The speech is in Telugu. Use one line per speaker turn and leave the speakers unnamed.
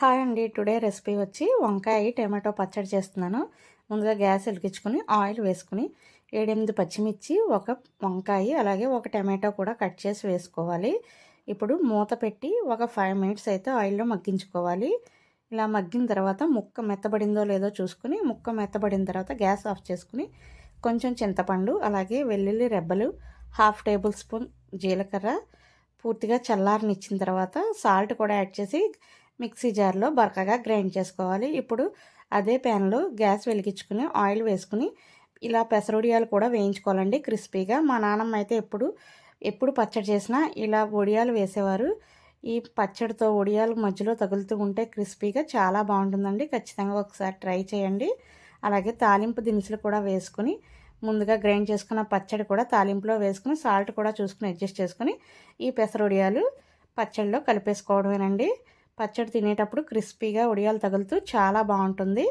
హాయ్ అండి. టుడే రెసిపీ వచ్చి వంకాయ టమాటో పచ్చడి చేస్తున్నాను. ముందుగా గ్యాస్ వెలిగించుకుని ఆయిల్ వేసుకుని ఏడెనిమిది పచ్చిమిర్చి ఒక వంకాయ అలాగే ఒక టమాటో కూడా కట్ చేసి వేసుకోవాలి. ఇప్పుడు మూత పెట్టి ఒక ఫైవ్ మినిట్స్ అయితే ఆయిల్లో మగ్గించుకోవాలి. ఇలా మగ్గిన తర్వాత ముక్క మెత్తబడిందో లేదో చూసుకుని ముక్క మెత్తబడిన తర్వాత గ్యాస్ ఆఫ్ చేసుకుని కొంచెం చింతపండు అలాగే వెల్లుల్లి రెబ్బలు హాఫ్ టేబుల్ స్పూన్ జీలకర్ర పూర్తిగా చల్లారనిచ్చిన తర్వాత సాల్ట్ కూడా యాడ్ చేసి మిక్సీ జార్లో బరకగా గ్రైండ్ చేసుకోవాలి. ఇప్పుడు అదే ప్యాన్లో గ్యాస్ వెలిగించుకుని ఆయిల్ వేసుకుని ఇలా పెసరొడియాలు కూడా వేయించుకోవాలండి. క్రిస్పీగా. మా నాన్నమ్మ అయితే ఎప్పుడు ఎప్పుడు పచ్చడి చేసినా ఇలా ఒడియాలు వేసేవారు. ఈ పచ్చడితో ఒడియాలు మధ్యలో తగులుతూ ఉంటే క్రిస్పీగా చాలా బాగుంటుందండి. ఖచ్చితంగా ఒకసారి ట్రై చేయండి. అలాగే తాలింపు దినుసులు కూడా వేసుకుని ముందుగా గ్రైండ్ చేసుకున్న పచ్చడి కూడా తాలింపులో వేసుకుని సాల్ట్ కూడా చూసుకుని అడ్జస్ట్ చేసుకుని ఈ పెసరొడియాలు పచ్చడిలో కలిపేసుకోవడమేనండి. పచ్చడి తినేటప్పుడు క్రిస్పీగా ఉడియాలు తగులుతూ చాలా బాగుంటుంది.